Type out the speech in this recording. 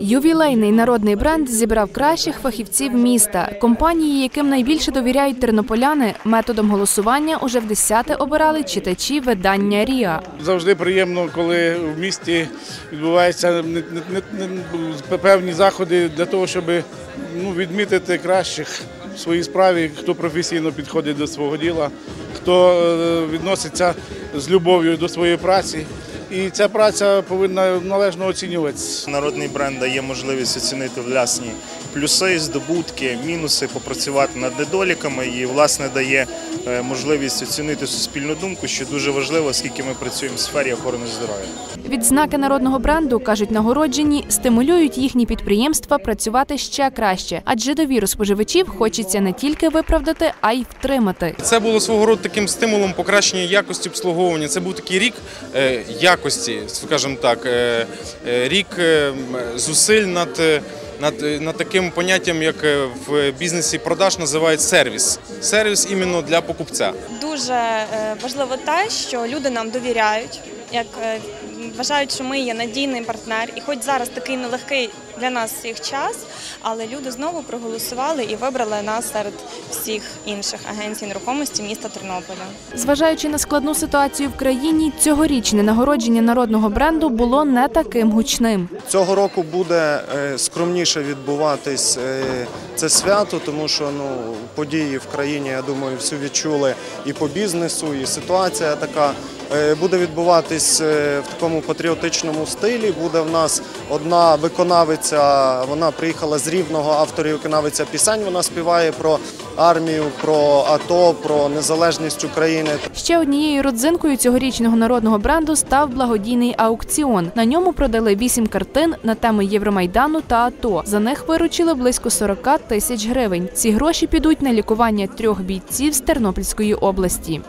Ювілейний народний бренд зібрав кращих фахівців міста. Компанії, яким найбільше довіряють тернополяни, методом голосування уже в десяте обирали читачі видання Ріа. Завжди приємно, коли в місті відбуваються певні заходи для того, щоб ну, відмітити кращих в своїй справі, хто професійно підходить до свого діла, хто е, відноситься з любов'ю до своєї праці. І ця праця повинна належно оцінюватися. Народний бренд дає можливість оцінити власні плюси, здобутки, мінуси, попрацювати над недоліками і власне дає е, можливість оцінити суспільну думку, що дуже важливо, оскільки ми працюємо в сфері охорони здоров'я. Відзнаки народного бренду кажуть нагороджені, стимулюють їхні підприємства працювати ще краще, адже довіру споживачів хочеться не тільки виправдати, а й втримати. Це було свого роду таким стимулом покращення якості обслуговування. Це був такий рік е, якості, скажімо так, е, е, рік е, зусиль над, над, над таким поняттям, як в бізнесі продаж називають сервіс. Сервіс іменно для покупця. Дуже важливо те, що люди нам довіряють, як вважають, що ми є надійний партнер, і хоч зараз такий нелегкий для нас всіх час, але люди знову проголосували і вибрали нас серед всіх інших агенцій нерухомості міста Тернополя. Зважаючи на складну ситуацію в країні, цьогорічне нагородження народного бренду було не таким гучним. Цього року буде е, скромніше відбуватись е, це свято, тому що ну події в країні, я думаю, всі відчули і по бізнесу, і ситуація така. Е, Буде відбуватись в такому патріотичному стилі. Буде в нас одна виконавиця. Вона приїхала з рівного автор і виконавиця пісень. Вона співає про армію, про АТО, про незалежність України. Ще однією родзинкою цьогорічного народного бренду став благодійний аукціон. На ньому продали вісім картин на теми Євромайдану та АТО. За них виручили близько 40 тисяч гривень. Ці гроші підуть на лікування трьох бійців з Тернопільської області.